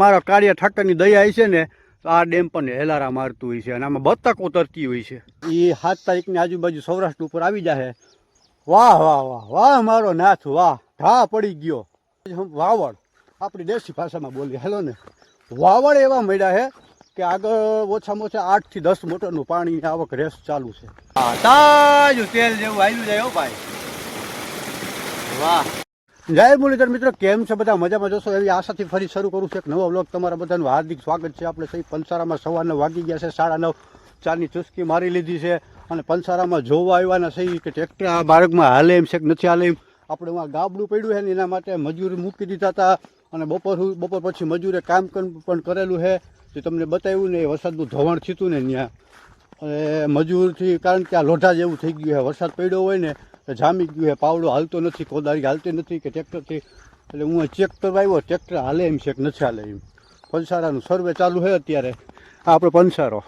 મારા કાર્ય ઠાકરની દયા છે ને આ ડેમ પણ હેલારા મારતું હોય છે અને આમાં બતક ઉતરતી હોય છે. એ સાત તારીખની આજુબાજુ સૌરાષ્ટ્ર ઉપર આવી જાય વાહ વાહ વાહ વાહ, મારો નાથ, વાહ ઘા પડી ગયો. વાવડ. આપણી દેશી ભાષામાં બોલીએ. હેલો ને. વાવડ એવા મળ્યા છે કે આગળ ઓછામાં ઓછા આઠથી દસ મોટરનું પાણી આવક રેસ ચાલુ છે. તાજું તેલ જેવું આવ્યું જાય ભાઈ. વાહ. જય મુરલીધર મિત્રો, કેમ છે બધા? મજામાં જશો? એવી આશાથી ફરી શરૂ કરું છું એક નવો વ્લોગ તમારા બધાનું હાર્દિક સ્વાગત છે. આપણે સહી પંસારામાં સવારના વાગી ગયા છે, સાડા નવ ચારની ચુસ્કી મારી લીધી છે અને પંસારામાં જોવા આવ્યાના સહી કે ટ્રેક્ટર આ બાળકમાં હાલે એમ છે કે નથી હાલે એમ. આપણે એમાં ગાબડું પડ્યું છે ને એના માટે મજૂર મૂકી દીધા હતા અને બપોર બપોર પછી મજૂરે કામ પણ કરેલું છે. જે તમને બતાવ્યું ને એ વરસાદનું ધોવાણ થયું ને ત્યાં. અને મજૂરથી કારણ કે આ લોઢા જેવું થઈ ગયું છે. વરસાદ પડ્યો હોય ને તો જામી ગયું છે પાવડો હાલતો નથી કોદારી હાલતી નથી કે ટ્રેક્ટરથી એટલે હું ચેક કરવા આવ્યો ટ્રેક્ટર હાલે એમ છે કે નથી હાલે એમ. પંસારાનું સર્વે ચાલુ છે અત્યારે. આ આપણે પંસારો.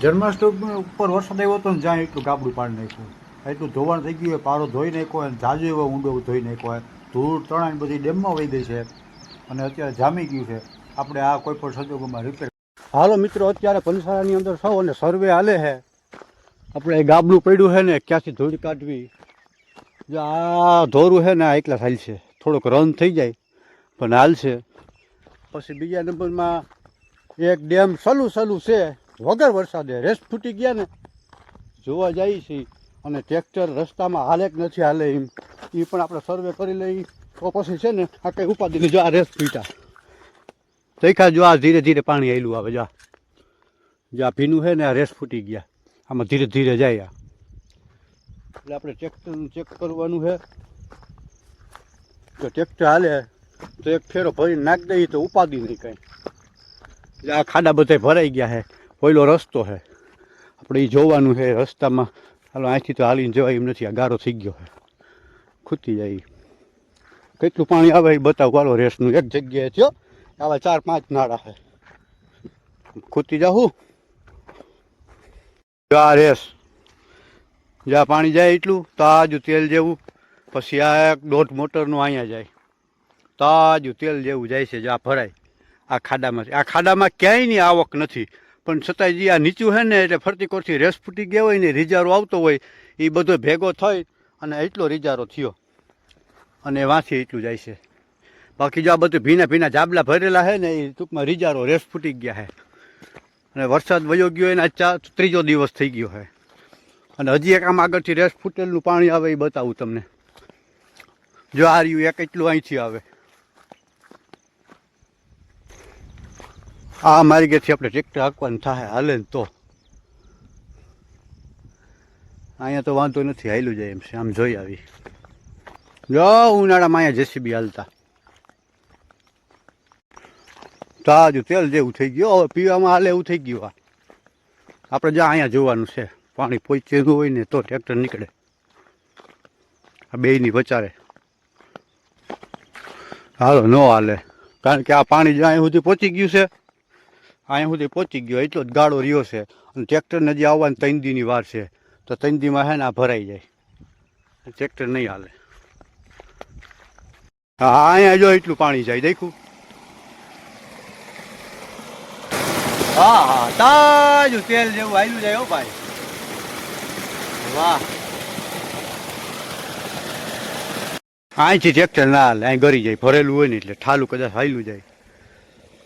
જન્માષ્ટમી ઉપર વરસાદ આવ્યો હતો ને જ્યાં એટલું ગાબડું પાડી નાખ્યું. એટલું ધોવાણ થઈ ગયું હોય પારો ધોઈ નાખ્યો હોય જાજુ એવો ઊંડો ધોઈ નાખ્યો હોય ધૂળ તણાઈ બધી ડેમમાં વહી ગઈ છે. અને અત્યારે જામી ગયું છે. આપણે આ કોઈ પણ સંજોગોમાં રિપેર હાલો મિત્રો અત્યારે પંસારાની અંદર સૌ અને સર્વે હાલે છે આપણે ગાબડું પડ્યું છે ને, ક્યાંથી ધૂળ કાઢવી? જો આ ધોરું છે ને, આ એકલા હાલ છે. થોડોક રન થઈ જાય, પણ હાલ છે. પછી બીજા નંબરમાં એક ડેમ સલું સલું છે, વગર વરસાદે. રેસ ફૂટી ગયા ને, જોવા જઈએ છીએ અને ટ્રેક્ટર રસ્તામાં હાલે કે નથી હાલે એમ. એ પણ આપણે સર્વે કરી લઈ તો પછી છે ને, આ કંઈ ઉપાધિ જો આ રેસ ફૂટા દેખા જો આ ધીરે ધીરે પાણી આવેલું આવે. જો આ ભીનું છે ને, આ રેસ ફૂટી ગયા. આમાં ધીરે ધીરે જાય એટલે આપણે ટ્રેક્ટર ચેક કરવાનું છે. તો ટ્રેક્ટર હાલે, તો એક ફેરો ભરીને નાખી દઈએ તો ઉપાદી નહીં કાંઈ. એટલે આ ખાડા બધા ભરાઈ ગયા છે. પહેલો રસ્તો છે. આપણે એ જોવાનું છે રસ્તામાં. હાલો અહીંથી તો હાલીને જવાય એમ નથી. આ ગારો થઈ ગયો છે. ખૂતી જાય કેટલું પાણી આવે એ બતાવું. હાલો, રેસનું એક જગ્યાએ થયો. આવા ચાર પાંચ નાળા છે. ખૂતી જાઉં. આ રેસ. જ્યાં પાણી જાય એટલું, તાજું તેલ જેવું. પછી આ દોઢ મોટરનું અહીંયા જાય. તાજું તેલ જેવું જાય છે જ્યાં ભરાય. આ ખાડામાં આ ખાડામાં ક્યાંયની આવક નથી. પણ છતાંય જે આ નીચું છે ને, એટલે ફરતી કોરથી રેસ ફૂટી ગયા હોય ને રીજારો આવતો હોય, એ બધો ભેગો થઈ અને એટલો રીજારો થયો. અને વાંચી એટલું જાય છે. બાકી જો આ બધું ભીના ભીના જાબલા ભરેલા છે ને, એ ટૂંકમાં રીજારો રેસ ફૂટી ગયા છે અને વરસાદ વયો ગયો એના ચાર ત્રીજો દિવસ થઈ ગયો છે અને હજી એક આમ આગળથી રેસ ફૂટેલનું પાણી આવે એ બતાવું તમને. જો આ રહ્યું, એક એટલું અહીંથી આવે. આ મારી ઘેરથી આપણે ટ્રેક્ટર હાંકવાનું થાય, હાલે ને તો. અહીંયા તો વાંધો નથી, હાલ્યું જાય એમ છે. આમ જોઈ આવી. જો ઉનાળામાં અહીંયા જેસીબી હાલતા. તાજું તેલ જેવું થઈ ગયું. હવે પીવામાં હાલે એવું થઈ ગયું આ. આપણે જ્યાં અહીંયા જોવાનું છે, પાણી પહોંચેલું હોય ને તો ટ્રેક્ટર નીકળે. આ બેયની વચારે હાલો, ન હાલે. કારણ કે આ પાણી જ્યાં અહીં સુધી પહોંચી ગયું છે અહીંયા સુધી પહોંચી ગયો. એટલો જ ગાળો રહ્યો છે. અને ટ્રેક્ટરને જે આવવાની ત્રણ દીની વાર છે, તો ત્રણ દીમાં હે ને આ ભરાઈ જાય. ટ્રેક્ટર નહીં હાલે. હા, અહીંયા જો એટલું પાણી જાય. દેખું. હા હા. તાજું તેલ જેવું આવ્યું જાય હો ભાઈ. વાહ. અહીંથી ટ્રેક્ટર ના હાલે અહીં ગરી જાય, ભરેલું હોય ને એટલે ઠાલું કદાચ હાલું જાય.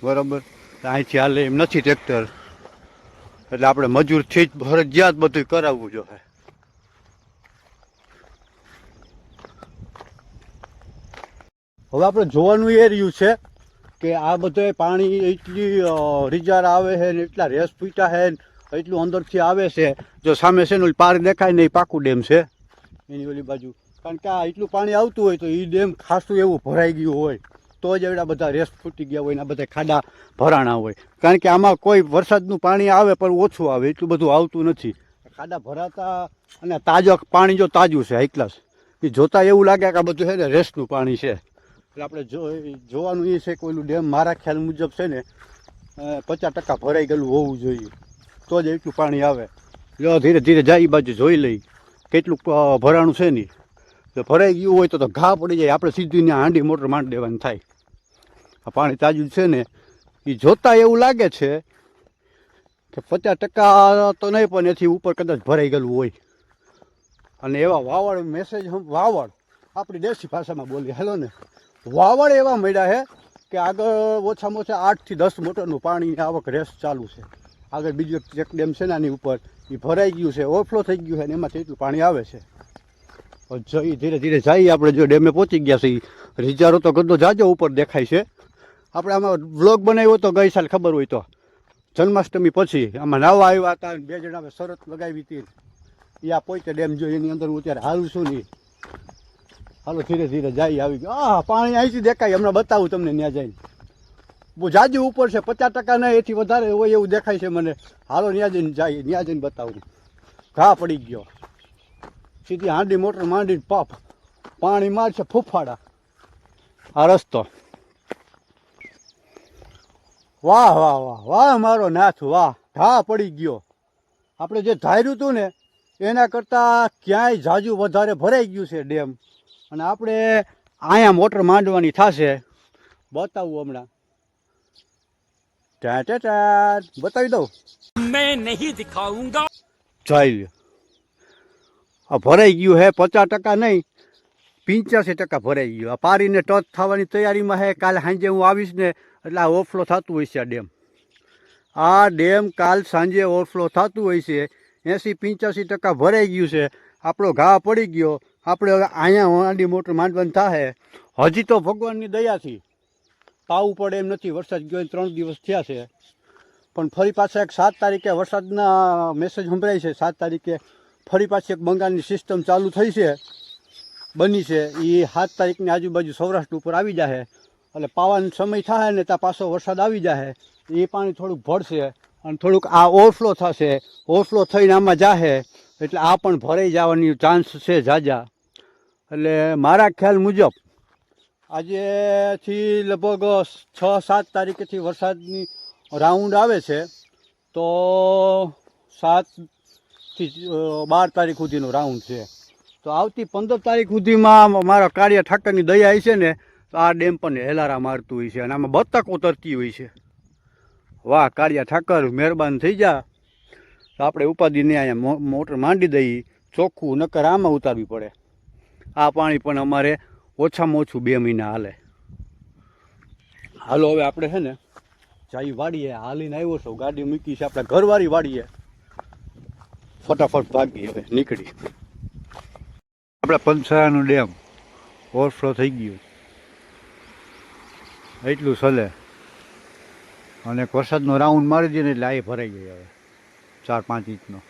બરાબર? અહીંથી હાલે એમ નથી ટ્રેક્ટર એટલે આપણે મજૂરથી જ ફરજિયાત બધું કરાવવું જોઈએ હવે આપણે જોવાનું એ રહ્યું છે કે આ બધે પાણી એટલી રિઝર આવે છે ને એટલા રેસ ફૂટા છે ને એટલું અંદરથી આવે છે. જો સામે છે ને પાર દેખાય ને એ પાકું ડેમ છે. એની ઓલી બાજુ. કારણ કે આ એટલું પાણી આવતું હોય તો એ ડેમ ખાસું એવું ભરાઈ ગયું હોય. તો જ એવડા બધા રેસ ફૂટી ગયા હોય ને બધા ખાડા ભરાણા હોય. કારણ કે આમાં કોઈ વરસાદનું પાણી આવે પણ ઓછું આવે. એટલું બધું આવતું નથી. ખાડા ભરાતા અને તાજો પાણી જો તાજું છે હાઈ ક્લાસ એ જોતાં એવું લાગે કે આ બધું છે ને રેસનું પાણી છે. એટલે આપણે જો જોવાનું એ છે કે ડેમ મારા ખ્યાલ મુજબ છે ને પચાસ ટકા ભરાઈ ગયેલું હોવું જોઈએ. તો જ એટલું પાણી આવે. જો ધીરે ધીરે જાય બાજુ જોઈ લઈ. કેટલું ભરાણું છે નહીં જો ભરાઈ ગયું હોય તો ઘા પડી જાય. આપણે સીધી ત્યાં હાંડી મોટર માંડ દેવાની થાય. આ પાણી તાજું છે ને એ જોતાં એવું લાગે છે કે પચાસ ટકા તો નહીં, પણ એથી ઉપર કદાચ ભરાઈ ગયેલું હોય. અને એવા વાવડ મેસેજ વાવડ. આપણી દેશી ભાષામાં બોલી હેલો ને. વાવડ એવા મળ્યા છે કે આગળ ઓછામાં ઓછા આઠથી દસ મોટરનું પાણીની આવક રેસ ચાલુ છે. આગળ બીજું એક ડેમ છે નાની ઉપર એ ભરાઈ ગયું છે, ઓવરફ્લો થઈ ગયું છે અને એમાંથી એટલું પાણી આવે છે. જઈ ધીરે ધીરે જઈએ આપણે, જો ડેમે પહોંચી ગયા છીએ રીજારો તો ગંદો જાજો ઉપર દેખાય છે. આપણે આમાં વ્લોગ બનાવ્યો તો ગઈ સાલ ખબર હોય તો. જન્માષ્ટમી પછી આમાં નાવા આવ્યા હતા બે જણા શરત લગાવી હતી. એ આ પોઈતે ડેમ જો એની અંદર હું અત્યારે હારું છું નહીં હાલો ધીરે ધીરે જાય આવી ગયો. આ પાણી અહીંથી દેખાય. હમણાં બતાવું તમને ત્યાં જઈને. બહુ જાજુ ઉપર છે, પચાસ ટકા નહીં, એથી વધારે હોય એવું દેખાય છે મને. હાલો ત્યાં જઈને જાય, ત્યાં જઈને બતાવું. ઘા પડી ગયો. સીધી હાંડી મોટર માંડીને પાપ. પાણી મારશે ફૂફાડા. આ રસ્તો. વાહ વાહ વાહ વાહ, મારો નાથ, વાહ. ઘા પડી ગયો. આપણે જે ધાર્યું હતું ને, એના કરતાં ક્યાંય જાજુ વધારે ભરાઈ ગયું છે ડેમ. અને આપણે અહીંયા મોટર માંડવાની થશે. બતાવું હમણાં. ટા ટા ટા. બતાવી દઉં. મેં નહીં દિખાઉંગા ચાલ્યું આ ભરાઈ ગયું હે પચાસ ટકા નહીં પંચ્યાસી ટકા ભરાઈ ગયું. આ પારીને ટચ થવાની તૈયારીમાં હે કાલે સાંજે હું આવીશ ને એટલે આ ઓવરફ્લો થતું હોય છે આ ડેમ. આ ડેમ કાલ સાંજે ઓવરફ્લો થતું હોય છે. એંસી પંચ્યાસી ટકા ભરાઈ ગયું છે. આપણો ઘા પડી ગયો. આપણે હવે અહીંયા વાંડી મોટર માંડવાનું થાય હજી તો ભગવાનની દયાથી પાવું પડે એમ નથી. વરસાદ ગયો ત્રણ દિવસ થયા છે. પણ ફરી પાછા એક સાત તારીખે વરસાદના મેસેજ સંભળાય છે. સાત તારીખે ફરી પાછી એક બંગાળની સિસ્ટમ ચાલુ થઈ છે. બની છે. એ સાત તારીખની આજુબાજુ સૌરાષ્ટ્ર ઉપર આવી જશે એટલે પાવાનો સમય થાય ને ત્યાં પાછો વરસાદ આવી જશે એ પાણી થોડુંક ભરશે અને થોડુંક આ ઓવરફ્લો થશે. ઓવરફ્લો થઈને આમાં જાહે. એટલે આ પણ ભરાઈ જવાની ચાન્સ છે જાજા એટલે મારા ખ્યાલ મુજબ આજેથી લગભગ છ સાત તારીખેથી વરસાદની રાઉન્ડ આવે છે, તો સાતથી બાર તારીખ સુધીનો રાઉન્ડ છે. તો આવતી પંદર તારીખ સુધીમાં મારા કાર્ય ઠાકરની દયા છે ને, તો આ ડેમ પણ હેલારા મારતું હોય છે અને આમાં બતકો તરતી હોય છે. વાહ કાળિયા ઠાકર, મહેરબાન થઈ જા. તો આપણે ઉપાધિને અહીંયા મોટર માંડી દઈએ ચોખ્ખું, નકર આમાં ઉતારવી પડે. આ પાણી પણ અમારે ઓછામાં ઓછું બે મહિના હાલે. હાલો, હવે આપણે છે ને ચાઈ વાડીએ હાલીને આવ્યો છો. ગાડી મૂકી છે, આપણે ઘરવાળી વાડીએ ફટાફટ ભાગી હવે, નીકળી. આપણે પંચાયાનું ડેમ ઓવરફ્લો થઈ ગયું એટલું સલે. અને વરસાદનો રાઉન્ડ મારી દઈએ ને એટલે આ ભરાઈ ગઈ હવે. ચાર પાંચ ઇંચનો.